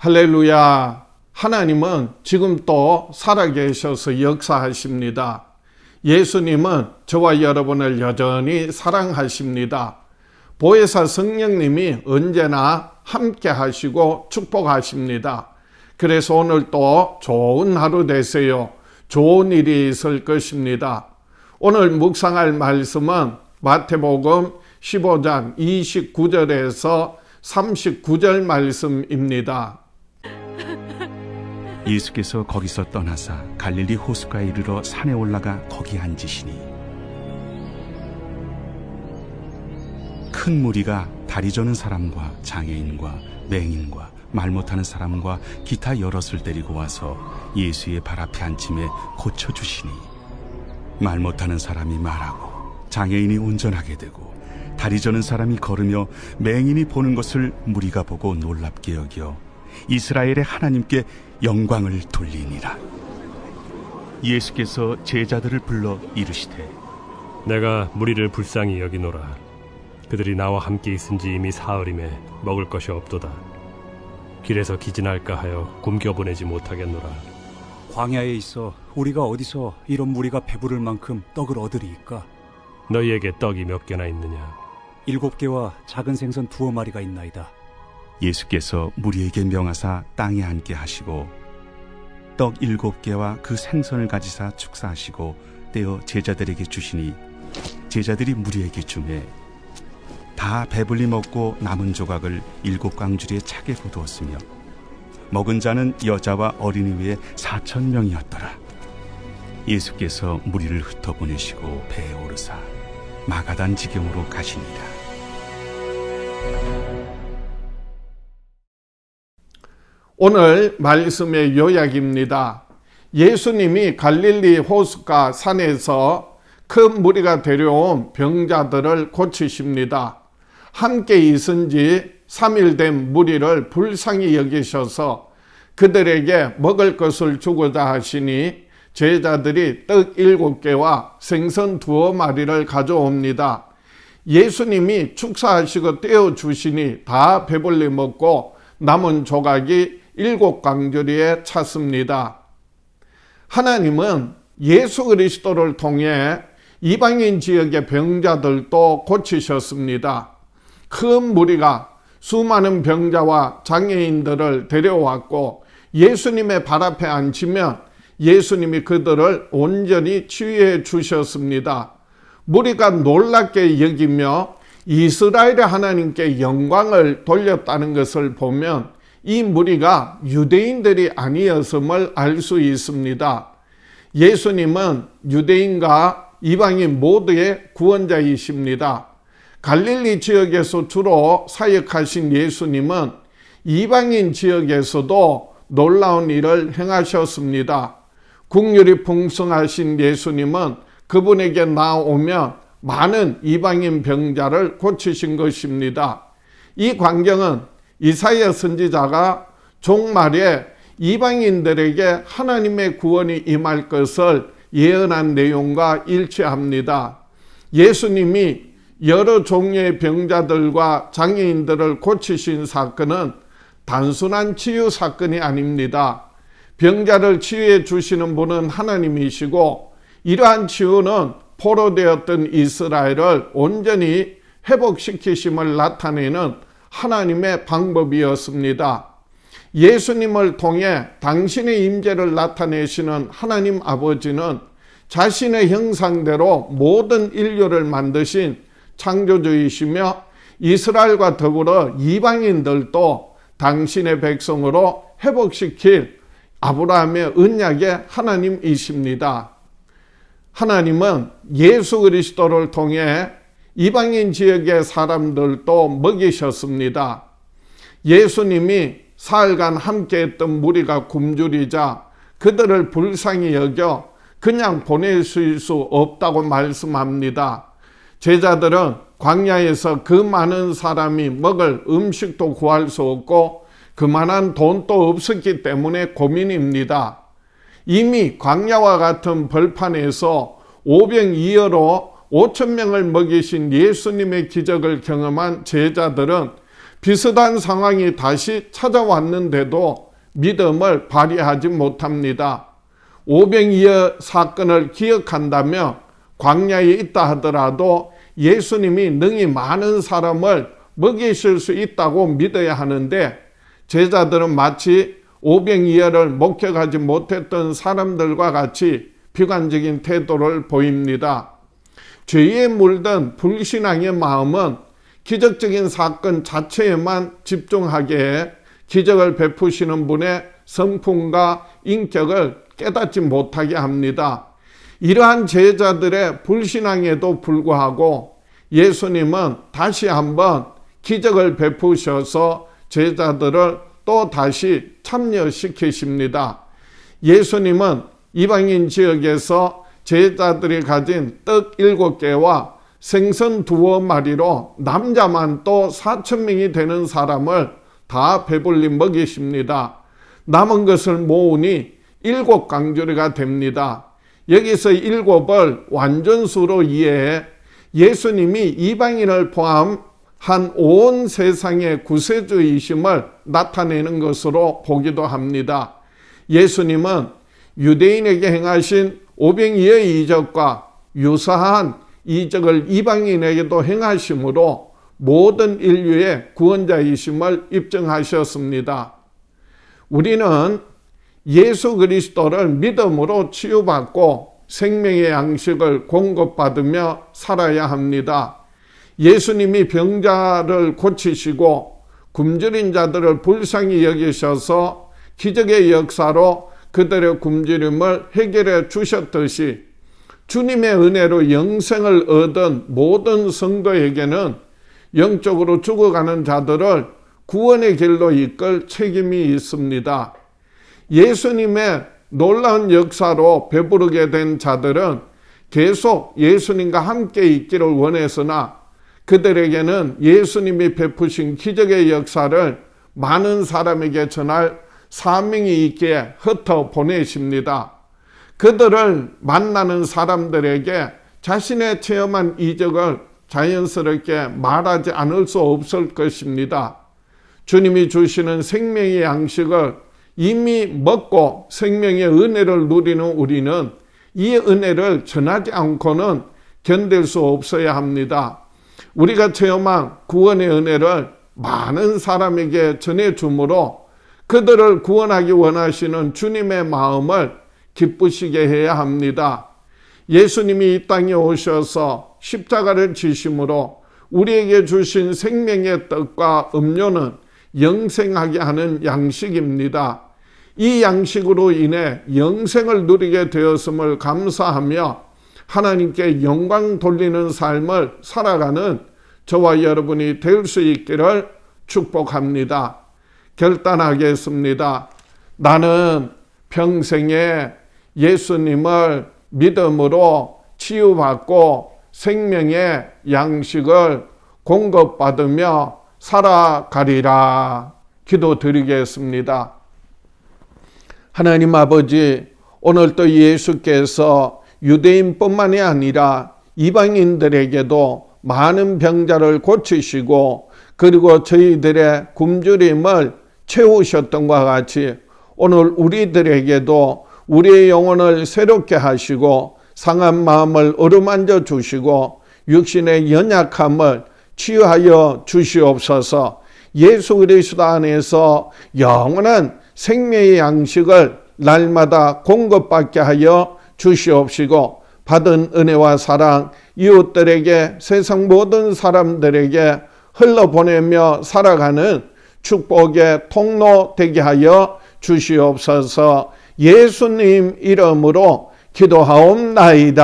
할렐루야. 하나님은 지금 또 살아계셔서 역사하십니다. 예수님은 저와 여러분을 여전히 사랑하십니다. 보혜사 성령님이 언제나 함께 하시고 축복하십니다. 그래서 오늘 또 좋은 하루 되세요. 좋은 일이 있을 것입니다. 오늘 묵상할 말씀은 마태복음 15장 29절에서 39절 말씀입니다. 예수께서 거기서 떠나사 갈릴리 호수가에 이르러 산에 올라가 거기 앉으시니 큰 무리가 다리 저는 사람과 장애인과 맹인과 말 못하는 사람과 기타 여럿을 데리고 와서 예수의 발 앞에 앉힘에 고쳐 주시니 말 못하는 사람이 말하고 장애인이 운전하게 되고 다리 저는 사람이 걸으며 맹인이 보는 것을 무리가 보고 놀랍게 여겨 이스라엘의 하나님께 영광을 돌리니라. 예수께서 제자들을 불러 이르시되 내가 무리를 불쌍히 여기노라. 그들이 나와 함께 있은지 이미 사흘임에 먹을 것이 없도다. 길에서 기진할까 하여 굶겨 보내지 못하겠노라. 광야에 있어 우리가 어디서 이런 무리가 배부를 만큼 떡을 얻으리이까? 너희에게 떡이 몇 개나 있느냐? 일곱 개와 작은 생선 두어 마리가 있나이다. 예수께서 무리에게 명하사 땅에 앉게 하시고 떡 일곱 개와 그 생선을 가지사 축사하시고 떼어 제자들에게 주시니 제자들이 무리에게 주매 다 배불리 먹고 남은 조각을 일곱 광주리에 차게 거두었으며 먹은 자는 여자와 어린이 외에 사천 명이었더라. 예수께서 무리를 흩어 보내시고 배에 오르사 마가단 지경으로 가시니라. 오늘 말씀의 요약입니다. 예수님이 갈릴리 호숫가 산에서 큰 무리가 데려온 병자들을 고치십니다. 함께 있은 지 3일 된 무리를 불쌍히 여기셔서 그들에게 먹을 것을 주고자 하시니 제자들이 떡 일곱 개와 생선 두어 마리를 가져옵니다. 예수님이 축사하시고 떼어 주시니 다 배불리 먹고 남은 조각이 일곱 강조리에 찼습니다. 하나님은 예수 그리스도를 통해 이방인 지역의 병자들도 고치셨습니다. 큰 무리가 수많은 병자와 장애인들을 데려왔고 예수님의 발 앞에 앉히면 예수님이 그들을 온전히 치유해 주셨습니다. 무리가 놀랍게 여기며 이스라엘의 하나님께 영광을 돌렸다는 것을 보면 이 무리가 유대인들이 아니었음을 알 수 있습니다. 예수님은 유대인과 이방인 모두의 구원자이십니다. 갈릴리 지역에서 주로 사역하신 예수님은 이방인 지역에서도 놀라운 일을 행하셨습니다. 국률이 풍성하신 예수님은 그분에게 나오면 많은 이방인 병자를 고치신 것입니다. 이 광경은 이사야 선지자가 종말에 이방인들에게 하나님의 구원이 임할 것을 예언한 내용과 일치합니다. 예수님이 여러 종류의 병자들과 장애인들을 고치신 사건은 단순한 치유 사건이 아닙니다. 병자를 치유해 주시는 분은 하나님이시고 이러한 치유는 포로되었던 이스라엘을 온전히 회복시키심을 나타내는 하나님의 방법이었습니다. 예수님을 통해 당신의 임재를 나타내시는 하나님 아버지는 자신의 형상대로 모든 인류를 만드신 창조주이시며 이스라엘과 더불어 이방인들도 당신의 백성으로 회복시킬 아브라함의 언약의 하나님이십니다. 하나님은 예수 그리스도를 통해 이방인 지역의 사람들도 먹이셨습니다. 예수님이 사흘간 함께했던 무리가 굶주리자 그들을 불쌍히 여겨 그냥 보내실 수 없다고 말씀합니다. 제자들은 광야에서 그 많은 사람이 먹을 음식도 구할 수 없고 그만한 돈도 없었기 때문에 고민입니다. 이미 광야와 같은 벌판에서 오병이어로 5천 명을 먹이신 예수님의 기적을 경험한 제자들은 비슷한 상황이 다시 찾아왔는데도 믿음을 발휘하지 못합니다. 오병이어 사건을 기억한다면 광야에 있다 하더라도 예수님이 능히 많은 사람을 먹이실 수 있다고 믿어야 하는데 제자들은 마치 오병이어를 목격하지 못했던 사람들과 같이 비관적인 태도를 보입니다. 죄에 물든 불신앙의 마음은 기적적인 사건 자체에만 집중하게 해 기적을 베푸시는 분의 성품과 인격을 깨닫지 못하게 합니다. 이러한 제자들의 불신앙에도 불구하고 예수님은 다시 한번 기적을 베푸셔서 제자들을 또 다시 참여시키십니다. 예수님은 이방인 지역에서 제자들이 가진 떡 일곱 개와 생선 두어 마리로 남자만 또 사천 명이 되는 사람을 다 배불리 먹이십니다. 남은 것을 모으니 일곱 강조리가 됩니다. 여기서 일곱을 완전수로 이해해 예수님이 이방인을 포함 한 온 세상의 구세주이심을 나타내는 것으로 보기도 합니다. 예수님은 유대인에게 행하신 오병이의 이적과 유사한 이적을 이방인에게도 행하심으로 모든 인류의 구원자이심을 입증하셨습니다. 우리는 예수 그리스도를 믿음으로 치유받고 생명의 양식을 공급받으며 살아야 합니다. 예수님이 병자를 고치시고 굶주린 자들을 불쌍히 여기셔서 기적의 역사로 그들의 굶주림을 해결해 주셨듯이 주님의 은혜로 영생을 얻은 모든 성도에게는 영적으로 죽어가는 자들을 구원의 길로 이끌 책임이 있습니다. 예수님의 놀라운 역사로 배부르게 된 자들은 계속 예수님과 함께 있기를 원했으나 그들에게는 예수님이 베푸신 기적의 역사를 많은 사람에게 전할 사명이 있기에 흩어 보내십니다. 그들을 만나는 사람들에게 자신의 체험한 이적을 자연스럽게 말하지 않을 수 없을 것입니다. 주님이 주시는 생명의 양식을 이미 먹고 생명의 은혜를 누리는 우리는 이 은혜를 전하지 않고는 견딜 수 없어야 합니다. 우리가 체험한 구원의 은혜를 많은 사람에게 전해주므로 그들을 구원하기 원하시는 주님의 마음을 기쁘시게 해야 합니다. 예수님이 이 땅에 오셔서 십자가를 지심으로 우리에게 주신 생명의 떡과 음료는 영생하게 하는 양식입니다. 이 양식으로 인해 영생을 누리게 되었음을 감사하며 하나님께 영광 돌리는 삶을 살아가는 저와 여러분이 될 수 있기를 축복합니다. 결단하겠습니다. 나는 평생에 예수님을 믿음으로 치유받고 생명의 양식을 공급받으며 살아가리라 기도드리겠습니다. 하나님 아버지, 오늘도 예수께서 유대인뿐만이 아니라 이방인들에게도 많은 병자를 고치시고 그리고 저희들의 굶주림을 채우셨던 것 같이 오늘 우리들에게도 우리의 영혼을 새롭게 하시고 상한 마음을 어루만져 주시고 육신의 연약함을 치유하여 주시옵소서. 예수 그리스도 안에서 영원한 생명의 양식을 날마다 공급받게 하여 주시옵시고 받은 은혜와 사랑 이웃들에게 세상 모든 사람들에게 흘러보내며 살아가는 축복의 통로 되게 하여 주시옵소서 예수님 이름으로 기도하옵나이다.